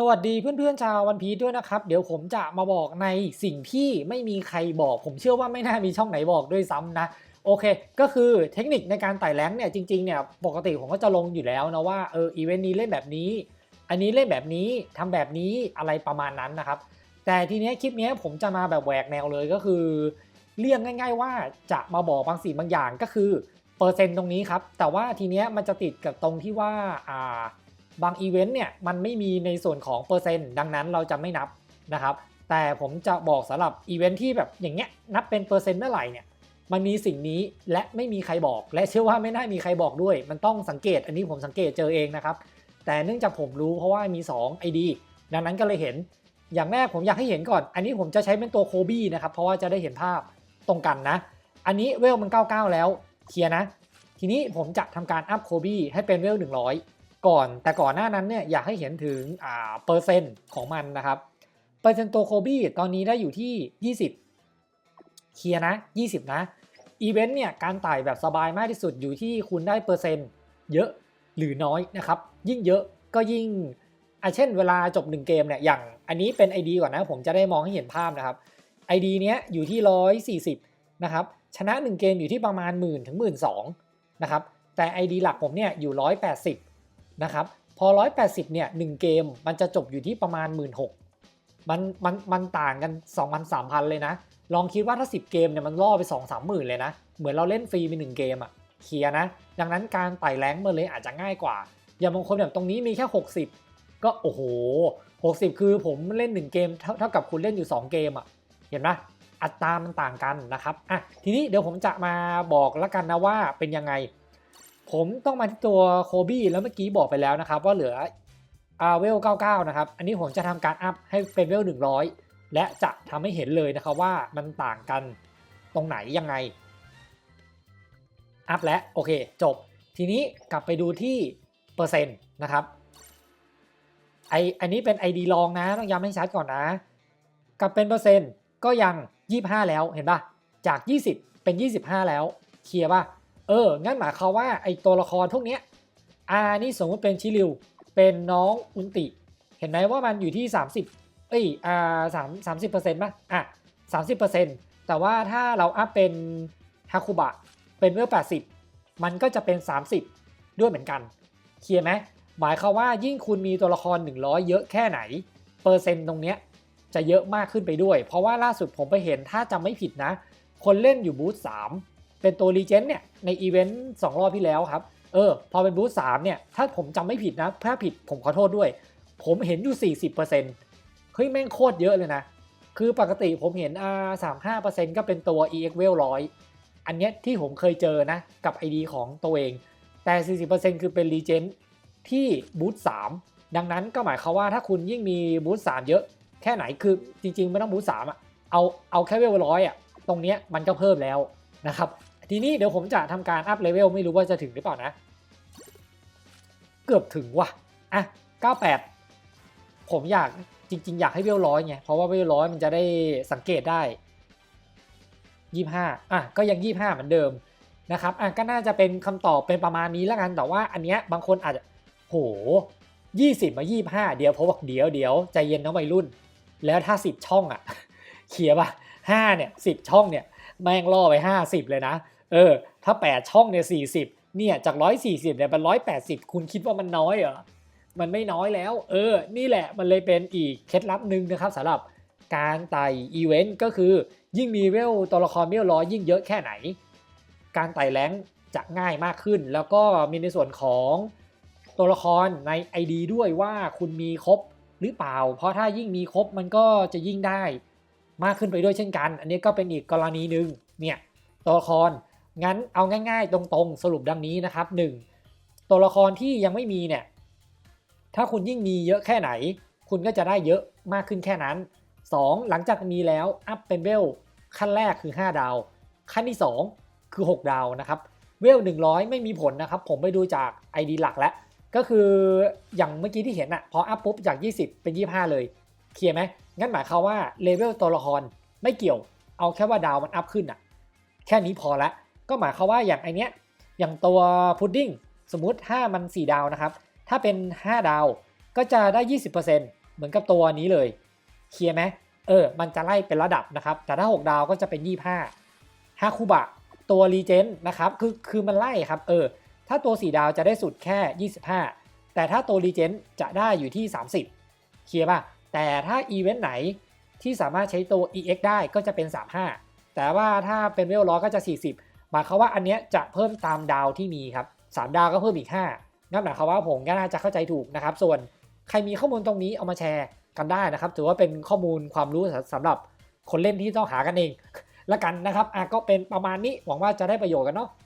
สวัสดีเพื่อนๆชาววันพีด้วยนะครับ เดี๋ยวผมจะมาบอกในสิ่งที่ไม่มีใครบอก ผมเชื่อว่าไม่น่ามีช่องไหนบอกด้วยซ้ำนะโอเค ก็คือเทคนิคในการไต่แรงเนี่ยจริงๆเนี่ยปกติผมก็จะลงอยู่แล้วนะว่าเอออีเวนต์นี้เล่นแบบนี้ อันนี้เล่นแบบนี้ทำแบบนี้อะไรประมาณนั้นนะครับ แต่ทีเนี้ยคลิปเนี้ยผมจะมาแบบแหวกแนวเลยก็คือ เรียกง่าย ๆ ว่าจะมาบอกบางสิ่งบางอย่างก็คือเปอร์เซ็นต์ตรงนี้ครับแต่ว่าทีเนี้ยมันจะติดกับตรงที่ว่าอ่า บางอีเวนต์เนี่ยมันไม่มีในส่วนของเปอร์เซ็นต์ดังนั้นเราจะไม่นับนะครับ แต่ผมจะบอกสำหรับอีเวนต์ที่แบบอย่างเงี้ยนับเป็นเปอร์เซ็นต์เมื่อไหร่เนี่ยมันมีสิ่งนี้และไม่มีใครบอก และเชื่อว่าไม่น่ามีใครบอกด้วย มันต้องสังเกตอันนี้ผมสังเกตเจอเองนะครับ แต่เนื่องจากผมรู้เพราะว่ามี 2 ID ดังนั้นก็เลยเห็นอย่างแรกผมอยากให้เห็นก่อน อันนี้ผมจะใช้เป็นตัวโคบี้นะครับ เพราะว่าจะได้เห็นภาพตรงกันนะ อันนี้เวลมัน 99 แล้วเคลียร์นะ ทีนี้ผมจะทำการอัพโคบี้ให้เป็นเวล100 ก่อนแต่ก่อนหน้านั้นเนี่ยอยากให้เห็นถึงอ่าเปอร์เซ็นต์ของมันนะครับเปอร์เซ็นต์ตัวโคบี้ตอนนี้ได้อยู่ที่ 20 เคลียร์นะ 20 นะอีเวนต์เนี่ยการไต่แบบสบายมากที่สุดอยู่ที่คุณได้เปอร์เซ็นต์เยอะหรือน้อยนะครับ ยิ่งเยอะก็ยิ่งอะเช่นเวลาจบ 1 เกมเนี่ยอย่างอันนี้เป็น ID ก่อนนะผมจะได้มองให้เห็นภาพนะครับ ID เนี้ยอยู่ที่ 140 นะครับ ชนะ 1 เกมอยู่ที่ประมาณ 1 0 0 0 0 ถึง 12,000นะครับแต่ ID หลักผมเนี่ยอยู่ 180 นะครับพอ 180 เนี่ย1เกมมันจะจบอยู่ที่ประมาณ 16,000มันมันมันต่างกัน 2,000 3,000 เลยนะ ลองคิดว่าถ้า 10 เกมเนี่ยมันล่อไป 2 3 หมื่นเลยนะ เหมือนเราเล่นฟรีไป1เกมอะเคลียนะ ดังนั้นการไต่แรงมาเลยอาจจะง่ายกว่า อย่างบางคนแบบตรงนี้มีแค่ 60 ก็โอ้โห 60 คือผมเล่น 1 เกมเท่าเท่ากับคุณเล่นอยู่ 2 เกมอะเห็นไหมอัตรามันต่างกันนะครับอะทีนี้เดี๋ยวผมจะมาบอกแล้วกันนะว่าเป็นยังไง ผมต้องมาที่ตัวโคบี้แล้วเมื่อกี้บอกไปแล้วนะครับ ว่าเหลืออาเวล99 นะครับ อันนี้ผมจะทำการอัพให้เป็นเวล 100 และจะทำให้เห็นเลยนะครับว่ามันต่างกันตรงไหนยังไง อัพแล้วโอเค จบ ทีนี้กลับไปดูที่เปอร์เซ็นต์นะครับไออันนี้เป็น ID ลองนะ ต้องย้ำให้ชัดก่อนนะ กลับเป็นเปอร์เซ็นต์ก็ยัง 25 แล้วเห็นปะจาก 20 เป็น 25 แล้วเคลียร์ป่ะ เออ งั้นหมายความว่าไอตัวละครพวกเนี้ยอานี่สมมติเป็นชิริว เป็นน้องอุนติ เห็นไหมว่ามันอยู่ที่ 30 เอ้ยอ่าสามสามสิบเปอร์เซ็นต์ป่ะ อะสามสิบเปอร์เซ็นต์แต่ว่าถ้าเราอัพเป็นฮาคุบะ เป็นเวลแปดสิบมันก็จะเป็น 30 ด้วยเหมือนกัน เคลียร์ไหม หมายความว่ายิ่งคุณมีตัวละคร 100 เยอะแค่ไหน เปอร์เซ็นต์ตรงเนี้ยจะเยอะมากขึ้นไปด้วย เพราะว่าล่าสุดผมไปเห็นถ้าจำไม่ผิดนะ คนเล่นอยู่บูธ3 เป็นตัวรีเจนเนี่ยในอีเวนต์สองรอบที่แล้วครับ เออ พอเป็นบูธ3เนี่ย ถ้าผมจำไม่ผิดนะ ถ้าผิดผมขอโทษด้วย ผมเห็นอยู่ 40%เฮ้ย แม่งโคตรเยอะเลยนะ คือปกติผมเห็นอ่า35%ก็เป็นตัว EX w e l 100อันเนี้ยที่ผมเคยเจอนะ กับ ID ของตัวเอง แต่ 40%คือเป็นรีเจนที่บูธ3ดังนั้นก็หมายความว่าถ้าคุณยิ่งมีบูธ3เยอะแค่ไหนคือจริงๆ ไม่ต้องบูธ3อะเอาเอาแค่เวลร้อยอะตรงเนี้ยมันก็เพิ่มแล้ว นะครับ ทีนี้เดี๋ยวผมจะทำการอัพเลเวลไม่รู้ว่าจะถึงหรือเปล่านะ เกือบถึงว่ะ อะ 98 ผมอยากจริง ๆ อยากให้เวลร้อยไง เพราะว่าเวลร้อยมันจะได้สังเกตได้ 25 อะ ก็ยัง 25 เหมือนเดิมนะครับ อะ ก็น่าจะเป็นคำตอบเป็นประมาณนี้แล้วกัน แต่ว่าอันเนี้ยบางคนอาจจะ โห 20 มา 25 เดี๋ยวผมบอกเดี๋ยวเดี๋ยวใจเย็นนะวัยรุ่น แล้วถ้า 10 ช่องอะ เขียป่ะ5เนี่ย 10 ช่องเนี่ย แม่งล่อไป 50 เลยนะ เออ ถ้า 8 ช่องเนี่ย40เนี่ยจาก 140เนี่ยเป็น180 คุณคิดว่ามันน้อยเหรอ มันไม่น้อยแล้ว เออ นี่แหละมันเลยเป็นอีกเคล็ดลับหนึ่งนะครับสำหรับการไต่อีเวนต์ก็คือยิ่งมีเวลตัวละครเวลร้อยยิ่งเยอะแค่ไหน การไต่แรงจะง่ายมากขึ้น แล้วก็มีในส่วนของตัวละครใน ID ด้วยว่าคุณมีครบหรือเปล่า เพราะถ้ายิ่งมีครบมันก็จะยิ่งได้ มากขึ้นไปด้วยเช่นกัน อันนี้ก็เป็นอีกกรณีหนึ่งเนี่ยตัวละครงั้นเอาง่าย ๆ ตรงๆ สรุปดังนี้นะครับ 1. ตัวละครที่ยังไม่มีเนี่ยถ้าคุณยิ่งมีเยอะแค่ไหน คุณก็จะได้เยอะมากขึ้นแค่นั้น 2. หลังจากมีแล้วอัพเป็นเวลขั้นแรกคือ 5 ดาว ขั้นที่ 2 คือ 6 ดาวนะครับเวล100 ไม่มีผลนะครับ ผมไปดูจาก ID หลักแล้ว ก็คืออย่างเมื่อกี้ที่เห็นอะพออัพปุ๊บจาก 20 เป็น 25 เลย เคลียร์ไหมงั้นหมายความว่าเลเวลตัวละครไม่เกี่ยว เอาแค่ว่าดาวมันอัพขึ้นอะแค่นี้พอละ ก็หมายความว่าอย่างไอเนี้ยอย่างตัวพุดดิ้งสมมุติถ้ามัน 4 ดาวนะครับ ถ้าเป็น 5 ดาวก็จะได้ 20%เหมือนกับตัวนี้เลย เคลียร์ไหมเออ มันจะไล่เป็นระดับนะครับ แต่ถ้า 6 ดาวก็จะเป็น 25 5คูบะ ตัวรีเจนนะครับ คือคือมันไล่ครับ เออ ถ้าตัว 4 ดาวจะได้สุดแค่ 25 แต่ถ้าตัวรีเจนจะได้อยู่ที่ 30 เคลียร์ป่ะ แต่ถ้าอีเวนต์ไหนที่สามารถใช้ตัว EX ได้ก็จะเป็น 35 แต่ว่าถ้าเป็นเวลร้อยก็จะ 40 หมายความว่าอันเนี้ยจะเพิ่มตามดาวที่มีครับ 3 ดาวก็เพิ่มอีก 5นั่นหมายความว่าผมก็น่าจะเข้าใจถูกนะครับ ส่วนใครมีข้อมูลตรงนี้เอามาแชร์กันได้นะครับ ถือว่าเป็นข้อมูลความรู้สำหรับคนเล่นที่ต้องหากันเองละกันนะครับอะก็เป็นประมาณนี้หวังว่าจะได้ประโยชน์กันเนาะ